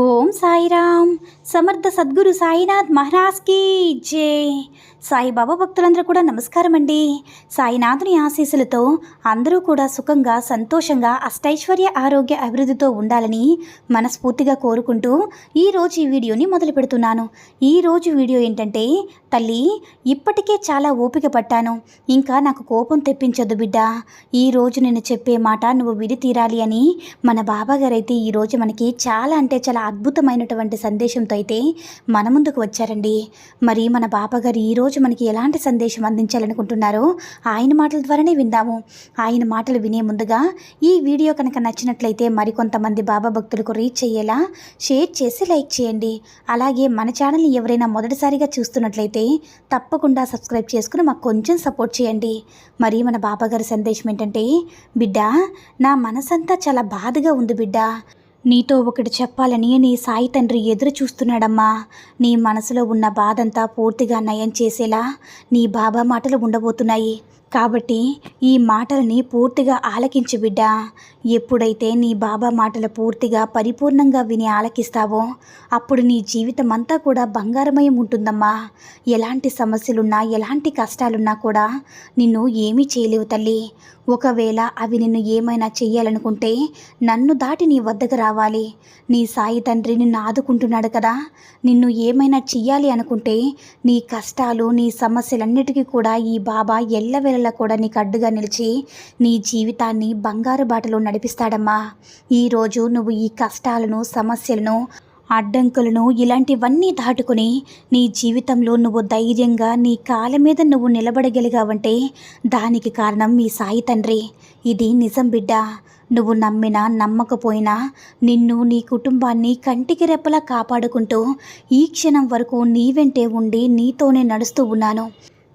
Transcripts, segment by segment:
ఓం సాయిరామ్. సమర్థ సద్గురు సాయినాథ్ మహారాజ్కి జై. సాయిబాబా భక్తులందరూ కూడా నమస్కారం అండి సాయినాథుని ఆశీస్సులతో అందరూ కూడా సుఖంగా సంతోషంగా అష్టైశ్వర్య ఆరోగ్య అభివృద్ధితో ఉండాలని మనస్ఫూర్తిగా కోరుకుంటూ ఈరోజు ఈ వీడియోని మొదలు పెడుతున్నాను. ఈరోజు వీడియో ఏంటంటే తల్లి ఇప్పటికే చాలా ఓపిక పట్టాను. ఇంకా నాకు కోపం తెప్పించొద్దు బిడ్డ. ఈరోజు నేను చెప్పే మాట నువ్వు విడి తీరాలి అని మన బాబాగారైతే ఈరోజు మనకి చాలా అంటే చాలా అద్భుతమైనటువంటి సందేశంతో అయితే మన ముందుకు వచ్చారండి. మరి మన బాబాగారు ఈరోజు మనకి ఎలాంటి సందేశం అందించాలనుకుంటున్నారో ఆయన మాటల ద్వారానే విందాము. ఆయన మాటలు వినే ముందుగా ఈ వీడియో కనుక నచ్చినట్లయితే మరికొంతమంది బాబా భక్తులకు రీచ్ అయ్యేలా షేర్ చేసి లైక్ చేయండి. అలాగే మన ఛానల్ని ఎవరైనా మొదటిసారిగా చూస్తున్నట్లయితే తప్పకుండా సబ్స్క్రైబ్ చేసుకుని మాకు కొంచెం సపోర్ట్ చేయండి. మరి మన బాబాగారి సందేశం ఏంటంటే బిడ్డ నా మనసంతా చాలా బాధగా ఉంది బిడ్డ. నీతో ఒకటి చెప్పాలని నీ సాయి తండ్రి ఎదురు చూస్తున్నాడమ్మా నీ మనసులో ఉన్న బాధంతా పూర్తిగా నయం చేసేలా నీ బాబా మాటలు ఉండబోతున్నాయి. కాబట్టి ఈ మాటలని పూర్తిగా ఆలకించు బిడ్డ. ఎప్పుడైతే నీ బాబా మాటలు పూర్తిగా పరిపూర్ణంగా విని ఆలకిస్తావో అప్పుడు నీ జీవితం అంతా కూడా బంగారమయం ఉంటుందమ్మా. ఎలాంటి సమస్యలున్నా ఎలాంటి కష్టాలున్నా కూడా నిన్ను ఏమీ చేయలేవు తల్లి. ఒకవేళ అవి నిన్ను ఏమైనా చెయ్యాలనుకుంటే నన్ను దాటి నీ వద్దకు రావాలి. నీ సాయి తండ్రి నిన్ను ఆదుకుంటున్నాడు కదా. నిన్ను ఏమైనా చెయ్యాలి అనుకుంటే నీ కష్టాలు నీ సమస్యలన్నిటికీ కూడా ఈ బాబా ఎల్లవేళలా కూడా నీకు అడ్డుగా నిలిచి నీ జీవితాన్ని బంగారు బాటలో నడిపిస్తాడమ్మా. ఈరోజు నువ్వు ఈ కష్టాలను సమస్యలను అడ్డంకులను ఇలాంటివన్నీ దాటుకుని నీ జీవితంలో నువ్వు ధైర్యంగా నీ కాళ్ళ మీద నువ్వు నిలబడగలిగావంటే దానికి కారణం మీ సాయి తండ్రి. ఇది నిజం బిడ్డ. నువ్వు నమ్మినా నమ్మకపోయినా నిన్ను నీ కుటుంబాన్ని కంటికి రెప్పలా కాపాడుకుంటూ ఈ క్షణం వరకు నీ వెంటే ఉండి నీతోనే నడుస్తూ ఉన్నాను.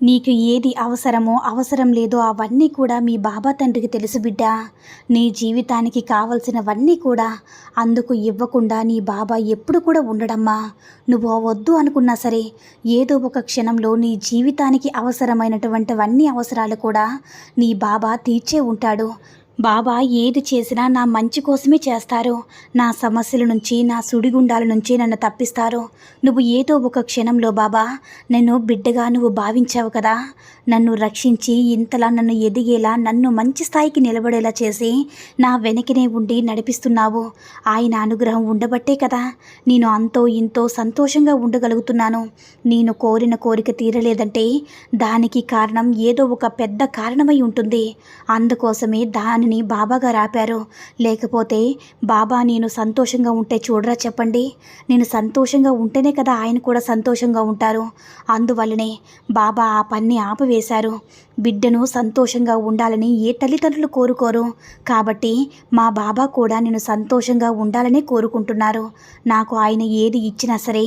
నీకు ఏది అవసరమో అవసరం లేదో అవన్నీ కూడా మీ బాబా తండ్రికి తెలుసు బిడ్డా. నీ జీవితానికి కావలసినవన్నీ కూడా అందుకు ఇవ్వకుండా నీ బాబా ఎప్పుడు కూడా ఉండడమ్మా. నువ్వు వద్దు అనుకున్నా సరే ఏదో ఒక క్షణంలో నీ జీవితానికి అవసరమైనటువంటివన్నీ అవసరాలు కూడా నీ బాబా తీర్చే ఉంటాడు. బాబా ఏది చేసినా నా మంచి కోసమే చేస్తారు. నా సమస్యల నుంచి నా సుడిగుండాల నుంచి నన్ను తప్పిస్తారు. నువ్వు ఏదో ఒక క్షణంలో బాబా నేను బిడ్డగా నువ్వు భావించావు కదా. నన్ను రక్షించి ఇంతలా నన్ను ఎదిగేలా నన్ను మంచి స్థాయికి నిలబడేలా చేసి నా వెనకనే ఉండి నడిపిస్తున్నావు. ఆయన అనుగ్రహం ఉండబట్టే కదా నేను అంతో ఇంతో సంతోషంగా ఉండగలుగుతున్నాను. నేను కోరిన కోరిక తీరలేదంటే దానికి కారణం ఏదో ఒక పెద్ద కారణమై ఉంటుంది. అందుకోసమే దానిని బాబాగా రాపారు. లేకపోతే బాబా నేను సంతోషంగా ఉంటే చూడరా చెప్పండి. నేను సంతోషంగా ఉంటేనే కదా ఆయన కూడా సంతోషంగా ఉంటారు. అందువల్లనే బాబా ఆ పన్ని ఆపివేశారు బిడ్డను సంతోషంగా ఉండాలని ఏ తల్లిదండ్రులు కోరుకోరు. కాబట్టి మా బాబా కూడా నేను సంతోషంగా ఉండాలనే కోరుకుంటున్నారు. నాకు ఆయన ఏది ఇచ్చినా సరే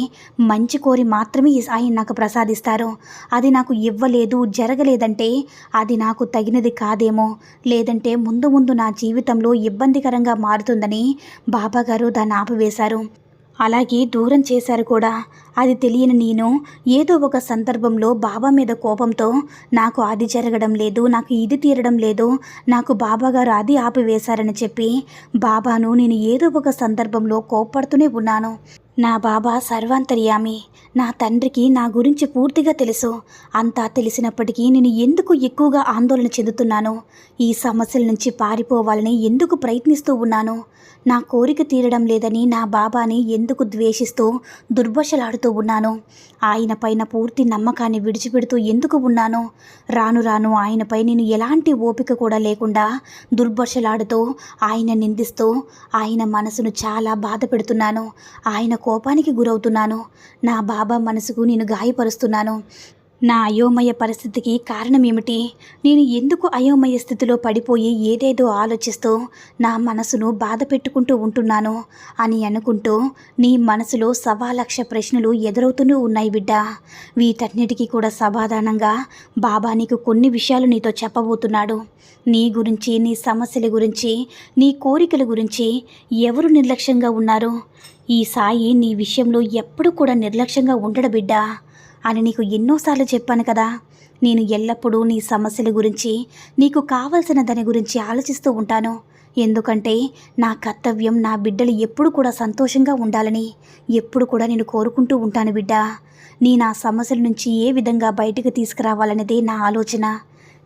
మంచి కోరి మాత్రమే ఆయన నాకు ప్రసాదిస్తారు. అది నాకు ఇవ్వలేదు జరగలేదంటే అది నాకు తగినది కాదేమో. లేదంటే ముందు ముందు నా జీవితంలో ఇబ్బందికరంగా మారుతుందని బాబాగారు దాన్ని ఆపివేశారు. అలాగే దూరం చేశారు కూడా. అది తెలియని నేను ఏదో ఒక సందర్భంలో బాబా మీద కోపంతో నాకు అది జరగడం లేదు నాకు ఇది తీరడం లేదు నాకు బాబాగారు అది ఆపివేశారని చెప్పి బాబాను నేను ఏదో ఒక సందర్భంలో కోప్పడుతూనే ఉన్నాను. నా బాబా సర్వాంతర్యామి. నా తండ్రికి నా గురించి పూర్తిగా తెలుసు. అంతా తెలిసినప్పటికీ నేను ఎందుకు ఎక్కువగా ఆందోళన చెందుతున్నాను? ఈ సమస్యల నుంచి పారిపోవాలని ఎందుకు ప్రయత్నిస్తూ ఉన్నాను? నా కోరిక తీరడం లేదని నా బాబాని ఎందుకు ద్వేషిస్తూ దుర్భషలాడుతూ ఉన్నాను? ఆయన పైన పూర్తి నమ్మకాన్ని విడిచిపెడుతూ ఎందుకు ఉన్నాను? రాను రాను ఆయనపై నేను ఎలాంటి ఓపిక కూడా లేకుండా దుర్భషలాడుతూ ఆయన నిందిస్తూ ఆయన మనసును చాలా బాధ పెడుతున్నాను ఆయన కోపానికి గురవుతున్నాను. నా బాబా మనసుకు నేను గాయపరుస్తున్నాను. నా అయోమయ పరిస్థితికి కారణమేమిటి? నేను ఎందుకు అయోమయ స్థితిలో పడిపోయి ఏదేదో ఆలోచిస్తూ నా మనసును బాధ పెట్టుకుంటూ ఉంటున్నాను అని అనుకుంటూ నీ మనసులో సవా లక్ష ప్రశ్నలు ఎదురవుతూనే ఉన్నాయి బిడ్డ. వీటన్నిటికీ కూడా సమాధానంగా బాబా నీకు కొన్ని విషయాలు నీతో చెప్పబోతున్నాడు. నీ గురించి నీ సమస్యల గురించి నీ కోరికల గురించి ఎవరు నిర్లక్ష్యంగా ఉన్నారు? ఈ సాయి నీ విషయంలో ఎప్పుడు కూడా నిర్లక్ష్యంగా ఉండడు బిడ్డా. అని నీకు ఎన్నోసార్లు చెప్పాను కదా. నేను ఎల్లప్పుడూ నీ సమస్యల గురించి నీకు కావలసిన దాని గురించి ఆలోచిస్తూ ఉంటాను. ఎందుకంటే నా కర్తవ్యం నా బిడ్డలు ఎప్పుడు కూడా సంతోషంగా ఉండాలని ఎప్పుడు కూడా నేను కోరుకుంటూ ఉంటాను బిడ్డ. నీ నా సమస్యల నుంచి ఏ విధంగా బయటకు తీసుకురావాలనేదే నా ఆలోచన.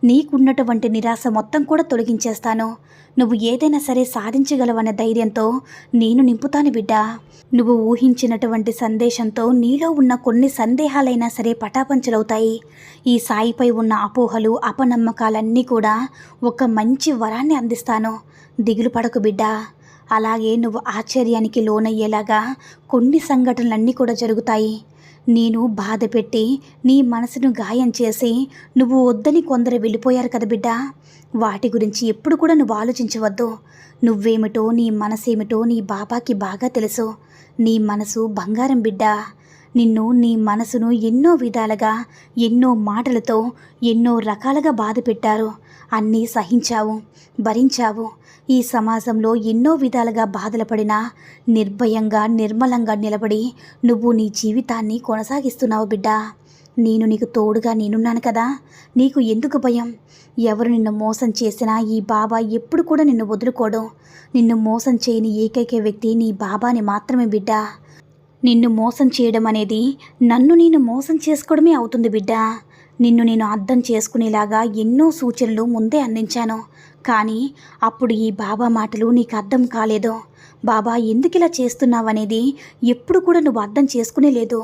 నీకున్నటువంటి నిరాశ మొత్తం కూడా తొలగించేస్తాను. నువ్వు ఏదైనా సరే సాధించగలవన్న ధైర్యంతో నేను నింపుతాను బిడ్డ. నువ్వు ఊహించినటువంటి సందేశంతో నీలో ఉన్న కొన్ని సందేహాలైనా సరే పటాపంచలవుతాయి. ఈ సాయిపై ఉన్న అపోహలు అపనమ్మకాలన్నీ కూడా ఒక మంచి వరాన్ని అందిస్తాను. దిగులు పడకు బిడ్డ. అలాగే నువ్వు ఆశ్చర్యానికి లోనయ్యేలాగా కొన్ని సంఘటనలన్నీ కూడా జరుగుతాయి. నేను బాధ పెట్టి నీ మనసును గాయం చేసి నువ్వు వద్దని కొందరు వెళ్ళిపోయారు కదా బిడ్డ. వాటి గురించి ఎప్పుడు కూడా నువ్వు ఆలోచించవద్దు. నువ్వేమిటో నీ మనసేమిటో నీ బాబాకి బాగా తెలుసు. నీ మనసు బంగారం బిడ్డ. నిన్ను నీ మనసును ఎన్నో విధాలుగా ఎన్నో మాటలతో ఎన్నో రకాలుగా బాధ పెట్టారు. అన్నీ సహించావు భరించావు. ఈ సమాజంలో ఎన్నో విధాలుగా బాధలు పడినా నిర్భయంగా నిర్మలంగా నిలబడి నువ్వు నీ జీవితాన్ని కొనసాగిస్తున్నావు బిడ్డ. నేను నీకు తోడుగా నేనున్నాను కదా. నీకు ఎందుకు భయం? ఎవరు నిన్ను మోసం చేసినా ఈ బాబా ఎప్పుడు కూడా నిన్ను వదులుకోడు. నిన్ను మోసం చేయని ఏకైక వ్యక్తి నీ బాబాని మాత్రమే బిడ్డ. నిన్ను మోసం చేయడం అనేది నన్ను నేను మోసం చేసుకోవడమే అవుతుంది బిడ్డ. నిన్ను నేను అర్థం చేసుకునేలాగా ఎన్నో సూచనలు ముందే అందించాను. కానీ అప్పుడు ఈ బాబా మాటలు నీకు అర్థం కాలేదు. బాబా ఎందుకు ఇలా చేస్తున్నావనేది ఎప్పుడు కూడా నువ్వు అర్థం చేసుకునే లేదు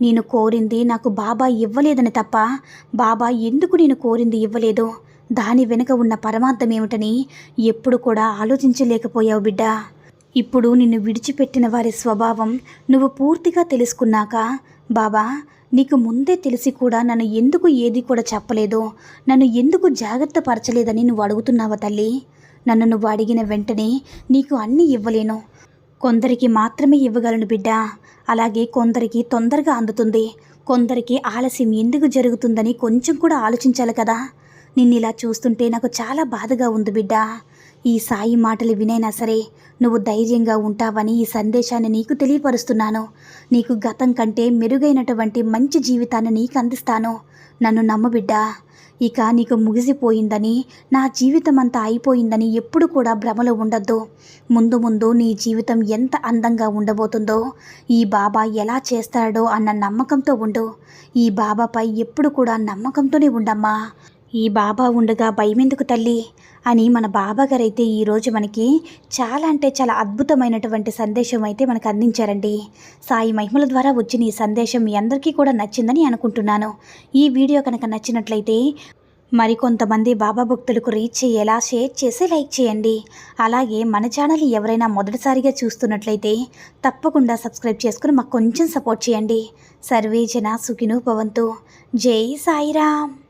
నేను కోరింది నాకు బాబా ఇవ్వలేదని తప్ప బాబా ఎందుకు నేను కోరింది ఇవ్వలేదు? దాని వెనుక ఉన్న పరమార్థం ఏమిటని ఎప్పుడు కూడా ఆలోచించలేకపోయావు బిడ్డ. ఇప్పుడు నిన్ను విడిచిపెట్టిన వారి స్వభావం నువ్వు పూర్తిగా తెలుసుకున్నాక బాబా నీకు ముందే తెలిసి కూడా నన్ను ఎందుకు ఏది కూడా చెప్పలేదు? నన్ను ఎందుకు జాగ్రత్త పరచలేదని నువ్వు అడుగుతున్నావా తల్లి? నన్ను నువ్వు అడిగిన వెంటనే నీకు అన్నీ ఇవ్వలేను. కొందరికి మాత్రమే ఇవ్వగలను బిడ్డ. అలాగే కొందరికి తొందరగా అందుతుంది. కొందరికి ఆలస్యం ఎందుకు జరుగుతుందని కొంచెం కూడా ఆలోచించాలి కదా. నిన్ను ఇలా చూస్తుంటే నాకు చాలా బాధగా ఉంది బిడ్డ. ఈ సాయి మాటలు వినైనా సరే నువ్వు ధైర్యంగా ఉంటావని ఈ సందేశాన్ని నీకు తెలియపరుస్తున్నాను. నీకు గతం కంటే మెరుగైనటువంటి మంచి జీవితాన్ని నీకు అందిస్తాను. నన్ను నమ్మబిడ్డా ఇక నీకు ముగిసిపోయిందని నా జీవితం అంతా అయిపోయిందని ఎప్పుడు కూడా భ్రమలో ఉండొద్దు. ముందు ముందు నీ జీవితం ఎంత అందంగా ఉండబోతుందో ఈ బాబా ఎలా చేస్తాడో అన్న నమ్మకంతో ఉండు. ఈ బాబాపై ఎప్పుడు కూడా నమ్మకంతోనే ఉండమ్మా. ఈ బాబా ఉండగా భయమెందుకు తల్లి? అని మన బాబా గారైతే ఈరోజు మనకి చాలా అంటే చాలా అద్భుతమైనటువంటి సందేశం అయితే మనకు అందించారండి. సాయి మహిమల ద్వారా వచ్చిన ఈ సందేశం మీ అందరికీ కూడా నచ్చిందని అనుకుంటున్నాను. ఈ వీడియో కనుక నచ్చినట్లయితే మరికొంతమంది బాబా భక్తులకు రీచ్ అయ్యేలా షేర్ చేసి లైక్ చేయండి. అలాగే మన ఛానల్ ఎవరైనా మొదటిసారిగా చూస్తున్నట్లయితే తప్పకుండా సబ్స్క్రైబ్ చేసుకుని మాకు కొంచెం సపోర్ట్ చేయండి. సర్వేజన సుఖిను భవంతు. జై సాయిరామ్.